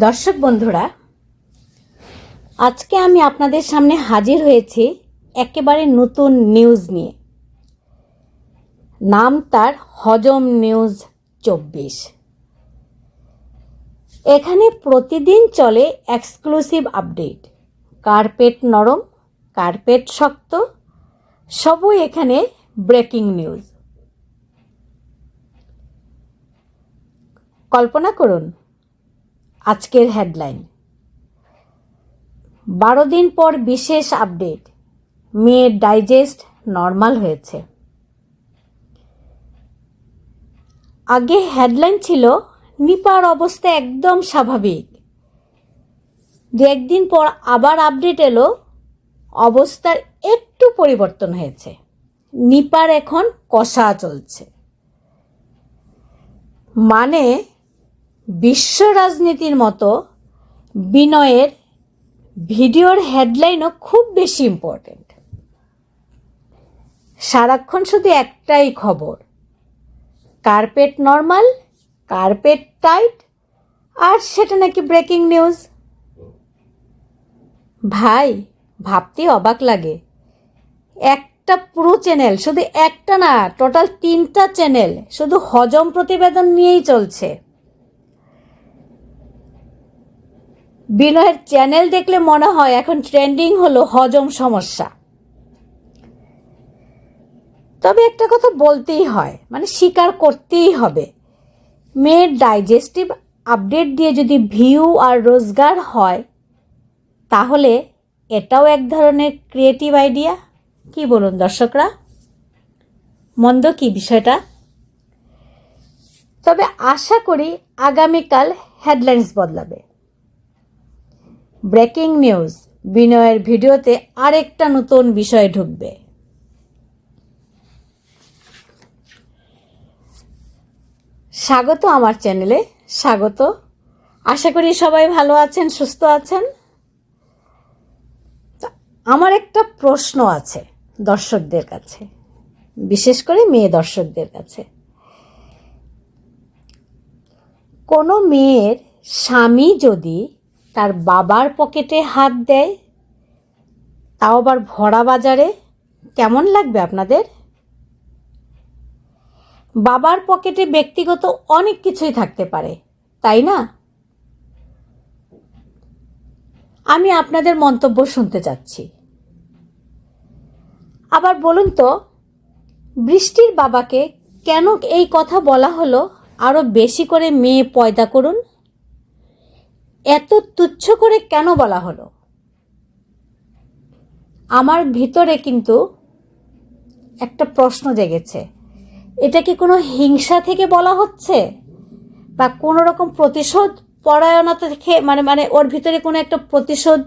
দর্শক বন্ধুরা, আজকে আমি আপনাদের সামনে হাজির হয়েছি একেবারে নতুন নিউজ নিয়ে। নাম তার হজম নিউজ চব্বিশ। এখানে প্রতিদিন চলে এক্সক্লুসিভ আপডেট কার্পেট নরম কার্পেট শক্ত, সবই এখানে ব্রেকিং নিউজ কল্পনা করুন আজকের হেডলাইন বারো দিন পর বিশেষ আপডেট মেয়ের ডাইজেস্ট নর্মাল হয়েছে। আগে হেডলাইন ছিল, নিপার অবস্থা একদম স্বাভাবিক। দু একদিন পর আবার আপডেট এলো, অবস্থার একটু পরিবর্তন হয়েছে। নিপার এখন কষা চলছে। মানে বিশ্ব রাজনীতির মতো বিনয়ের ভিডিওর হেডলাইনও খুব বেশি ইম্পর্টেন্ট সারাক্ষণ শুধু একটাই খবর কার্পেট নর্মাল কার্পেট টাইট আর সেটা নাকি ব্রেকিং নিউজ ভাই ভাবতে অবাক লাগে। একটা পুরো চ্যানেল শুধু একটা না টোটাল তিনটা চ্যানেল শুধু হজম প্রতিবেদন নিয়েই চলছে। বিনয়ের চ্যানেল দেখলে মনে হয় এখন ট্রেন্ডিং হলো হজম সমস্যা। তবে একটা কথা বলতেই হয় মানে স্বীকার করতেই হবে। মেয়ের ডাইজেস্টিভ আপডেট দিয়ে যদি ভিউ আর রোজগার হয়, তাহলে এটাও এক ধরনের ক্রিয়েটিভ আইডিয়া। কি বলুন দর্শকরা? মন্দ কি বিষয়টা? তবে আশা করি আগামীকাল হেডলাইন্স বদলাবে। Breaking news. বিনয়ের ভিডিওতে আরেকটা নতুন বিষয় ঢুকবে। স্বাগত আমার চ্যানেলে। স্বাগত। আশা করি সবাই ভালো আছেন, সুস্থ আছেন। আমার একটা প্রশ্ন আছে দর্শকদের কাছে। বিশেষ করে মেয়ে দর্শকদের কাছে। কোনো মেয়ের স্বামী যদি তার বাবার পকেটে হাত দেয়, তাও আবার ভরা বাজারে। কেমন লাগবে আপনাদের? বাবার পকেটে ব্যক্তিগত অনেক কিছুই থাকতে পারে, তাই না? আমি আপনাদের মন্তব্য শুনতে চাচ্ছি। আবার বলুন তো, বৃষ্টির বাবাকে কেন এই কথা বলা হলো? আরও বেশি করে মেয়ে পয়দা করুন। এত তুচ্ছ করে কেন বলা হলো? আমার ভিতরে কিন্তু একটা প্রশ্ন জেগেছে। এটা কি কোনো হিংসা থেকে বলা হচ্ছে? বা কোনো রকম প্রতিশোধ পরায়ণতা থেকে মানে মানে ওর ভিতরে কোনো একটা প্রতিশোধ,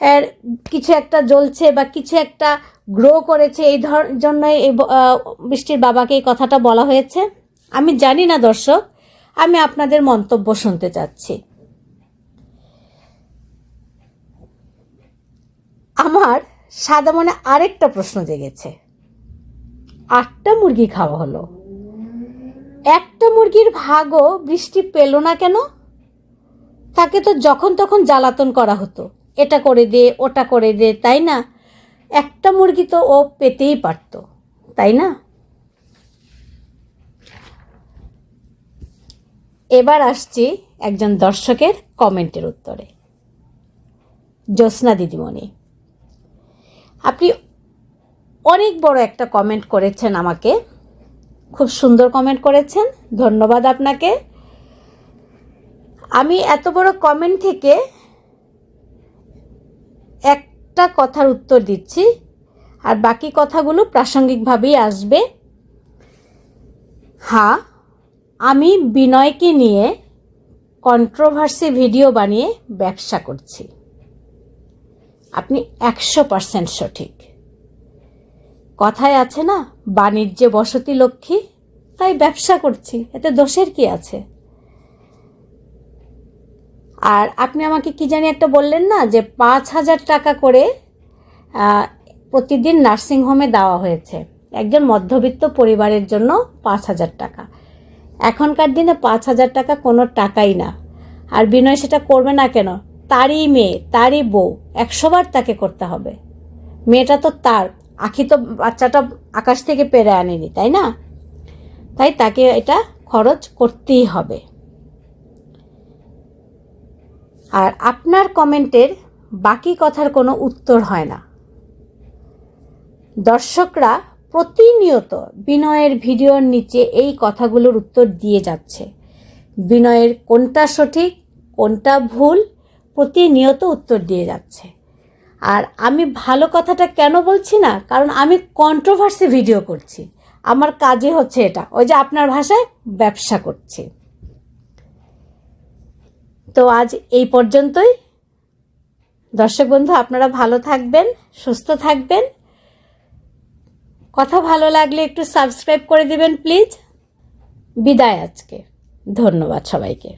এর কিছু একটা জ্বলছে বা কিছু একটা গ্রো করেছে, এই ধর, জন্যই এই বৃষ্টির বাবাকে এই কথাটা বলা হয়েছে? আমি জানি না দর্শক, আমি আপনাদের মন্তব্য শুনতে চাচ্ছি। আমার সাদা মনে আরেকটা প্রশ্ন জেগেছে। আটটা মুরগি খাওয়া হলো। একটা মুরগির ভাগও বৃষ্টি পেল না কেন? তাকে তো যখন তখন জ্বালাতন করা হতো। এটা করে দে, ওটা করে দে, তাই না? একটা মুরগি তো ও পেতেই পারত, তাই না? এবার আসছি একজন দর্শকের কমেন্টের উত্তরে। জ্যোৎস্না দিদিমণি। আপনি অনেক বড় একটা কমেন্ট করেছেন আমাকে। খুব সুন্দর কমেন্ট করেছেন। ধন্যবাদ আপনাকে। আমি এত বড় কমেন্ট থেকে একটা কথার উত্তর দিচ্ছি, আর বাকি কথাগুলো প্রাসঙ্গিকভাবেই আসবে। হ্যাঁ আমি বিনয়কে নিয়ে কন্ট্রোভার্সি ভিডিও বানিয়ে ব্যবসা করছি। আপনি একশো পার্সেন্ট সঠিক। কথায় আছে না, বাণিজ্য বসতি লক্ষ্মী, তাই ব্যবসা করছি, এতে দোষের কি আছে? আর আপনি আমাকে কি জানি একটা বললেন না, যে পাঁচ হাজার টাকা করে প্রতিদিন নার্সিংহোমে দেওয়া হয়েছে। একজন মধ্যবিত্ত পরিবারের জন্য পাঁচ হাজার টাকা। এখনকার দিনে পাঁচ হাজার টাকা কোনো টাকাই না। আর বিনয় সেটা করবে না কেন? তারই মেয়ে, তারই বউ, একশোবার তাকে করতে হবে। মেয়েটা তো তার, আখি তো বাচ্চাটা আকাশ থেকে পেরে আনেনি, তাই না? তাই তাকে এটা খরচ করতেই হবে। আর আপনার কমেন্টের বাকি কথার কোনো উত্তর হয় না। দর্শকরা প্রতিনিয়ত বিনয়ের ভিডিওর নিচে এই কথাগুলোর উত্তর দিয়ে যাচ্ছে। বিনয়ের কোনটা সঠিক, কোনটা ভুল প্রতিনিয়ত উত্তর দিয়ে যাচ্ছে। আর আমি ভালো কথাটা কেন বলছি না? কারণ আমি কন্ট্রোভার্সি ভিডিও করছি। আমার কাজে হচ্ছে এটা। ওই যে আপনার ভাষায় ব্যবসা করছি। তো আজ এই পর্যন্তই। দর্শক বন্ধু, আপনারা ভালো থাকবেন, সুস্থ থাকবেন। কথা ভালো লাগলে একটু সাবস্ক্রাইব করে দিবেন প্লিজ বিদায় আজকে। ধন্যবাদ সবাইকে।